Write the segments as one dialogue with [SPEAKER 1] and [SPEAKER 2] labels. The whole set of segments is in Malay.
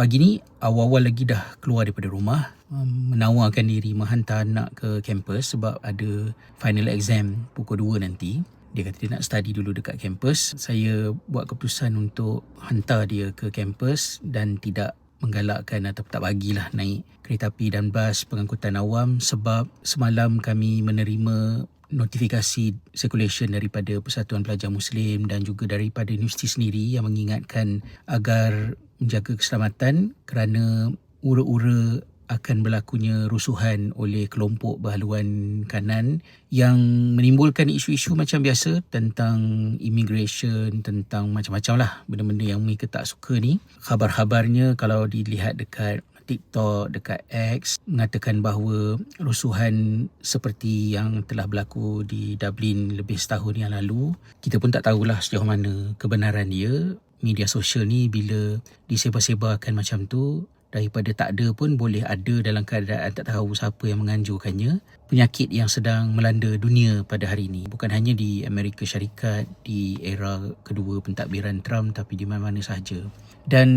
[SPEAKER 1] pagi ni awal-awal lagi dah keluar daripada rumah um, menawarkan diri menghantar anak ke kampus sebab ada final exam pukul 2 nanti. Dia kata dia nak study dulu dekat kampus. Saya buat keputusan untuk hantar dia ke kampus dan tidak menggalakkan atau tak bagilah naik kereta api dan bas pengangkutan awam sebab semalam kami menerima notifikasi circulation daripada Persatuan Pelajar Muslim dan juga daripada universiti sendiri yang mengingatkan agar menjaga keselamatan kerana ura-ura akan berlakunya rusuhan oleh kelompok berhaluan kanan yang menimbulkan isu-isu macam biasa tentang immigration, tentang macam-macam lah benda-benda yang mereka tak suka ni. Khabar-khabarnya kalau dilihat dekat TikTok, dekat X mengatakan bahawa rusuhan seperti yang telah berlaku di Dublin lebih setahun yang lalu, kita pun tak tahulah sejauh mana kebenaran dia. Media sosial ni bila disebar-sebarkan macam tu, daripada tak ada pun boleh ada dalam keadaan tak tahu siapa yang menganjurkannya penyakit yang sedang melanda dunia pada hari ini. Bukan hanya di Amerika Syarikat di era kedua pentadbiran Trump tapi di mana-mana sahaja. Dan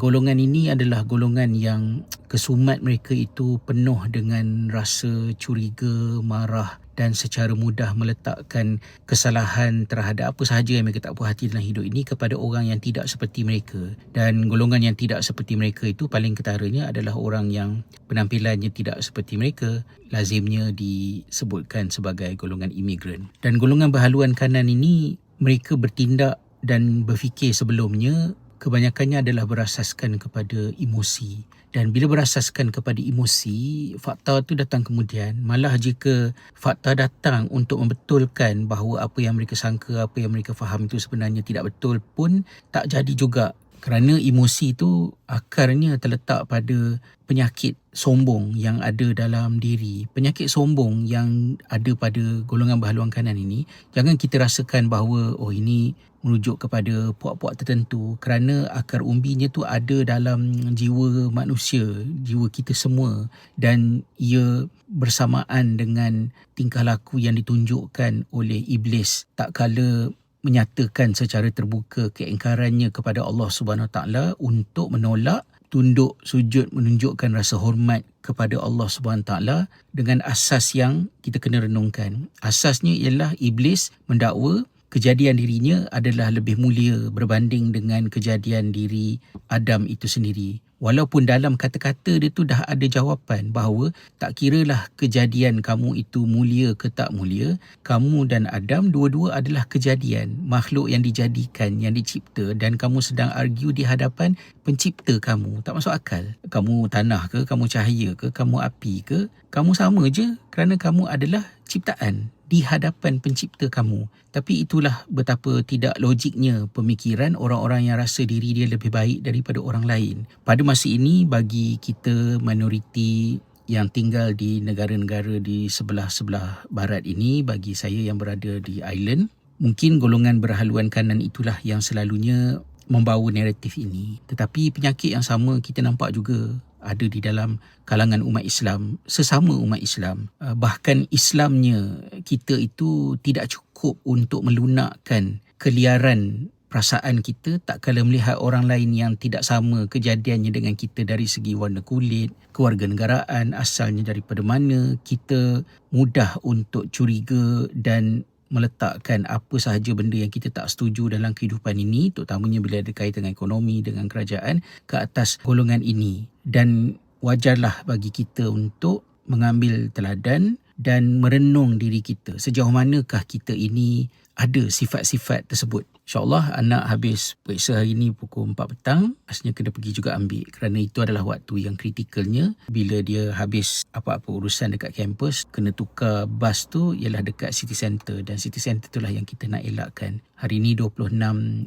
[SPEAKER 1] golongan ini adalah golongan yang kesumat mereka itu penuh dengan rasa curiga, marah dan secara mudah meletakkan kesalahan terhadap apa sahaja yang mereka tak puas hati dalam hidup ini kepada orang yang tidak seperti mereka. Dan golongan yang tidak seperti mereka itu paling ketaranya adalah orang yang penampilannya tidak seperti mereka lazimnya disebutkan sebagai golongan imigran. Dan golongan berhaluan kanan ini mereka bertindak dan berfikir sebelumnya kebanyakannya adalah berasaskan kepada emosi. Dan bila berasaskan kepada emosi fakta itu datang kemudian. Malah jika fakta datang untuk membetulkan bahawa apa yang mereka sangka apa yang mereka faham itu sebenarnya tidak betul pun tak jadi juga kerana emosi itu akarnya terletak pada penyakit sombong yang ada dalam diri. Penyakit sombong yang ada pada golongan berhaluan kanan ini jangan kita rasakan bahawa oh ini merujuk kepada puak-puak tertentu. Kerana akar umbinya tu ada dalam jiwa manusia, jiwa kita semua. Dan ia bersamaan dengan tingkah laku yang ditunjukkan oleh iblis. Tak kala menyatakan secara terbuka keingkarannya kepada Allah Subhanahu taala untuk menolak tunduk sujud menunjukkan rasa hormat kepada Allah Subhanahu taala dengan asas yang kita kena renungkan. Asasnya ialah iblis mendakwa kejadian dirinya adalah lebih mulia berbanding dengan kejadian diri Adam itu sendiri. Walaupun dalam kata-kata dia tu dah ada jawapan bahawa tak kiralah kejadian kamu itu mulia ke tak mulia, kamu dan Adam dua-dua adalah kejadian, makhluk yang dijadikan, yang dicipta dan kamu sedang argue di hadapan pencipta kamu. Tak masuk akal. Kamu tanah ke, kamu cahaya ke, kamu api ke, kamu sama je kerana kamu adalah ciptaan di hadapan pencipta kamu. Tapi itulah betapa tidak logiknya pemikiran orang-orang yang rasa diri dia lebih baik daripada orang lain. Pada masa ini bagi kita minoriti yang tinggal di negara-negara di sebelah-sebelah barat ini bagi saya yang berada di island mungkin golongan berhaluan kanan itulah yang selalunya membawa naratif ini tetapi penyakit yang sama kita nampak juga ada di dalam kalangan umat Islam sesama umat Islam. Uh, bahkan Islamnya kita itu tidak cukup untuk melunakkan keliaran perasaan kita tak kala melihat orang lain yang tidak sama kejadiannya dengan kita dari segi warna kulit, kewarganegaraan, asalnya daripada mana, kita mudah untuk curiga dan meletakkan apa sahaja benda yang kita tak setuju dalam kehidupan ini terutamanya bila ada kaitan dengan ekonomi dengan kerajaan ke atas golongan ini. Dan wajarlah bagi kita untuk mengambil teladan dan merenung diri kita. Sejauh manakah kita ini ada sifat-sifat tersebut InsyaAllah anak habis periksa hari ini pukul 4 petang. Pastinya kena pergi juga ambil kerana itu adalah waktu yang kritikalnya. Bila dia habis apa-apa urusan dekat kampus, kena tukar bas tu ialah dekat city center. Dan city center itulah yang kita nak elakkan. Hari ini 26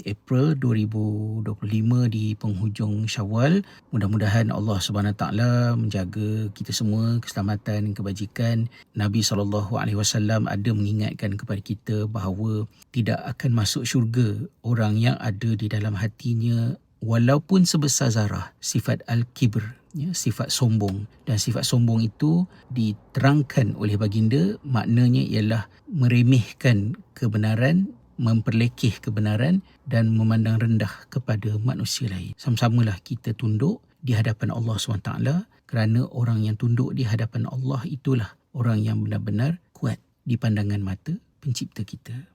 [SPEAKER 1] April 2025 di penghujung syawal. Mudah-mudahan Allah SWT menjaga kita semua keselamatan dan kebajikan. Nabi SAW ada mengingatkan kepada kita bahawa tidak akan masuk syurga orang yang ada di dalam hatinya walaupun sebesar zarah sifat al-kibr ya sifat sombong dan sifat sombong itu diterangkan oleh baginda maknanya ialah meremehkan kebenaran memperlekeh kebenaran dan memandang rendah kepada manusia lain. Sama-samalah kita tunduk di hadapan Allah SWT kerana orang yang tunduk di hadapan Allah itulah orang yang benar-benar kuat di pandangan mata pencipta kita.